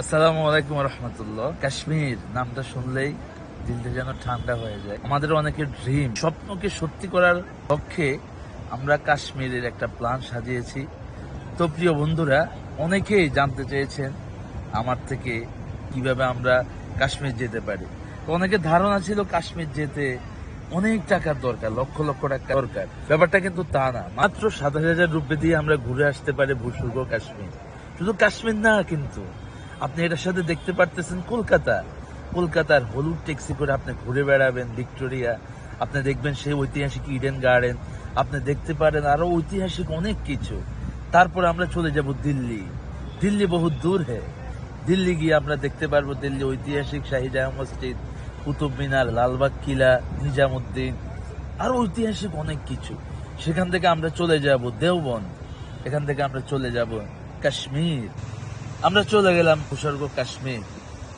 আসসালামু আলাইকুম রহমতুল্লাহ। কাশ্মীর নামটা শুনলেই দিলটা যেন ঠান্ডা হয়ে যায়। আমাদের অনেকের ড্রিম স্বপ্নকে সত্যি করার লক্ষ্যে আমরা কাশ্মীরের একটা প্ল্যান সাজিয়েছি। তো প্রিয় বন্ধুরা, অনেকেই জানতে চেয়েছেন আমার থেকে কীভাবে আমরা কাশ্মীর যেতে পারি। তো অনেকের ধারণা ছিল কাশ্মীর যেতে অনেক টাকার দরকার, লক্ষ লক্ষ টাকা দরকার। ব্যাপারটা কিন্তু তা না। মাত্র সাতাশ হাজার রুপি দিয়ে আমরা ঘুরে আসতে পারি ভূস্বর্গ কাশ্মীর। শুধু কাশ্মীর না কিন্তু আপনি এটার সাথে দেখতে পারতেছেন কলকাতা। কলকাতার হলুদ ট্যাক্সি করে আপনি ঘুরে বেড়াবেন, ভিক্টোরিয়া। আপনি দেখবেন সেই ঐতিহাসিক ইডেন গার্ডেন। আপনি দেখতে পারেন আরও ঐতিহাসিক অনেক কিছু। তারপর আমরা চলে যাব দিল্লি। দিল্লি বহু দূর হ্যাঁ দিল্লি গিয়ে আমরা দেখতে পারব দিল্লি ঐতিহাসিক শাহিজাহ মসজিদ কুতুব মিনার, লালবাগ কিলা, নিজামুদ্দিন। আরও ঐতিহাসিক অনেক কিছু। সেখান থেকে আমরা চলে যাব দেওবন এখান থেকে আমরা চলে যাব কাশ্মীর। আমরা চলে গেলাম ভূস্বর্গ কাশ্মীর।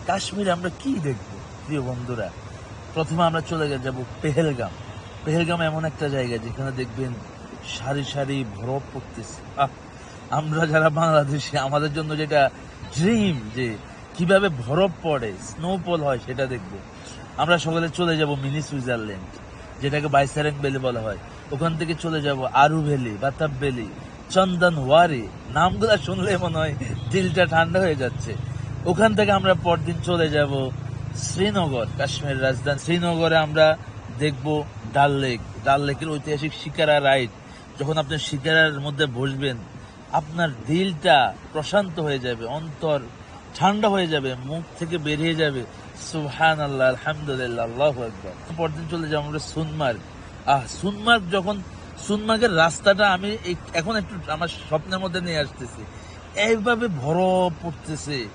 কাশ্মীর আমরা কি দেখব, প্রিয় বন্ধুরা? প্রথমে আমরা চলে যাব পেহেলগাম। পেহেলগাম এমন একটা জায়গা যেখানে দেখবেন সারি সারি বরফ পড়তেছে। আমরা যারা বাংলাদেশি, আমাদের জন্য যেটা ড্রিম যে কীভাবে বরফ পড়ে স্নোফল হয়, সেটা দেখব। আমরা সকালে চলে যাব মিনি সুইজারল্যান্ড, যেটাকে বাইসারেং ভ্যালি বলা হয়। ওখান থেকে চলে যাব Aru valley, Betaab valley Chandanwari নামগুলা শুনলে মনে হয় দিলটা ঠান্ডা হয়ে যাচ্ছে। ওখান থেকে আমরা পরদিন চলে যাব শ্রীনগর, কাশ্মীর রাজধানী। শ্রীনগরে আমরা দেখব ডাল লেক। ডাল লেকের ঐতিহাসিক শিকারা রাইড। যখন আপনি শিকারার মধ্যে বসবেন, আপনার দিলটা প্রশান্ত হয়ে যাবে, অন্তর ঠান্ডা হয়ে যাবে, মুখ থেকে বেরিয়ে যাবে। সুহান আল্লাহ আলহামদুলিল্লাহ একবার পরদিন চলে যাব আমরা সুনমার্গ। আহ, সুনমার্গ যখন, সুনমার্গের রাস্তাটা আমি এখন একটু আমার স্বপ্নের মধ্যে নিয়ে আসতেছি। এইভাবে বরফ পড়তেছে।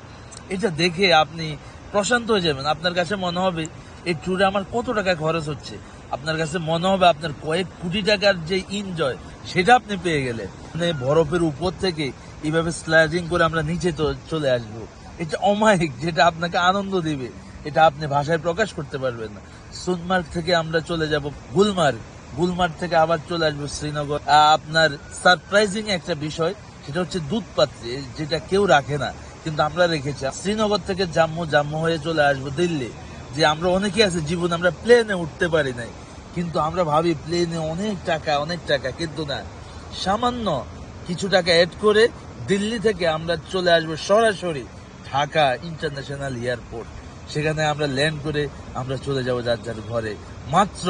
এটা দেখে আপনি প্রশান্ত হয়ে যাবেন। আপনার কাছে মনে হবে, এই ট্যুরে আমার কত টাকা খরচ হচ্ছে। আপনার কাছে মনে হবে আপনার কয়েক কোটি টাকার যে এনজয় সেটা আপনি পেয়ে গেলেন। মানে বরফের উপর থেকে এইভাবে স্লাইডিং করে আমরা নিচে তো চলে আসব। এটা অমায়িক, যেটা আপনাকে আনন্দ দিবে। এটা আপনি ভাষায় প্রকাশ করতে পারবেন না। সোনমার্গ থেকে আমরা চলে যাব গুলমার্গ। গুলমার্গ থেকে আবার চলে আসব শ্রীনগর। আপনার সারপ্রাইজিং একটা বিষয় সেটা হচ্ছে দুধ পাত্রে যেটা কেউ রাখে না, কিন্তু আমরা রেখেছি। শ্রীনগর থেকে জাম্মু জাম্মু হয়ে চলে আসব দিল্লি, যে আমরা অনেকে আছে, জীবন আমরা প্লেনে উঠতে পারি নাই। কিন্তু আমরা ভাবি প্লেনে অনেক টাকা অনেক টাকা, কিন্তু না। সামান্য কিছু টাকা অ্যাড করে দিল্লি থেকে আমরা চলে আসব সরাসরি ঢাকা ইন্টারন্যাশনাল এয়ারপোর্ট সেখানে আমরা ল্যান্ড করে আমরা চলে যাব যার যার ঘরে। মাত্র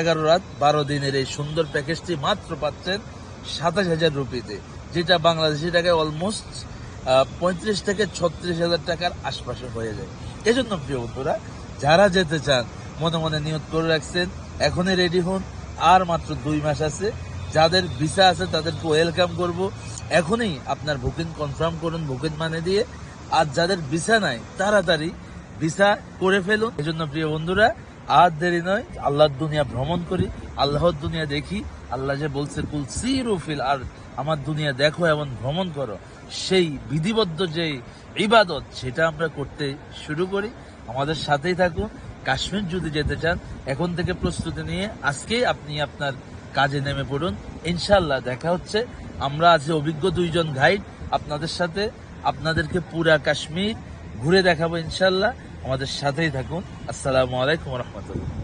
এগারো রাত, বারো দিনের এই সুন্দর প্যাকেজটি মাত্র পাচ্ছেন সাতাশ হাজার রুপিতে যেটা বাংলাদেশি টাকায় অলমোস্ট পঁয়ত্রিশ থেকে ছত্রিশ হাজার টাকার আশপাশে হয়ে যায়। এজন্য প্রিয় বন্ধুরা, যারা যেতে চান, মনে মনে নিয়োগ করে রাখছেন, এখনই রেডি হন, আর মাত্র দুই মাস আছে। যাদের ভিসা আছে, তাদেরকে ওয়েলকাম করব। এখনই আপনার বুকিং কনফার্ম করুন বুকিং মানে দিয়ে। আর যাদের ভিসা নাই, তাড়াতাড়ি ভিসা করে ফেলুন। এজন্য প্রিয় বন্ধুরা, আর দেরি নয়, আল্লাহর দুনিয়া ভ্রমণ করি, আল্লাহর দুনিয়া দেখি। আল্লাহ যে বলছে, কুল সিরুফিল আর আমার দুনিয়া দেখো এবং ভ্রমণ করো। সেই বিধিবদ্ধ যে ইবাদত, সেটা আমরা করতে শুরু করি। আমাদের সাথেই থাকুন। কাশ্মীর যদি যেতে চান, এখন থেকে প্রস্তুতি নিয়ে আজকেই আপনি আপনার কাজে নেমে পড়ুন। ইনশাল্লাহ দেখা হচ্ছে। আমরা আজ অভিজ্ঞ দুইজন গাইড। আপনাদের সাথে, আপনাদেরকে পুরা কাশ্মীর ঘুরে দেখাবো ইনশাল্লাহ আমাদের সাথেই থাকুন। আসসালামু আলাইকুম রহমতুল্লাহ।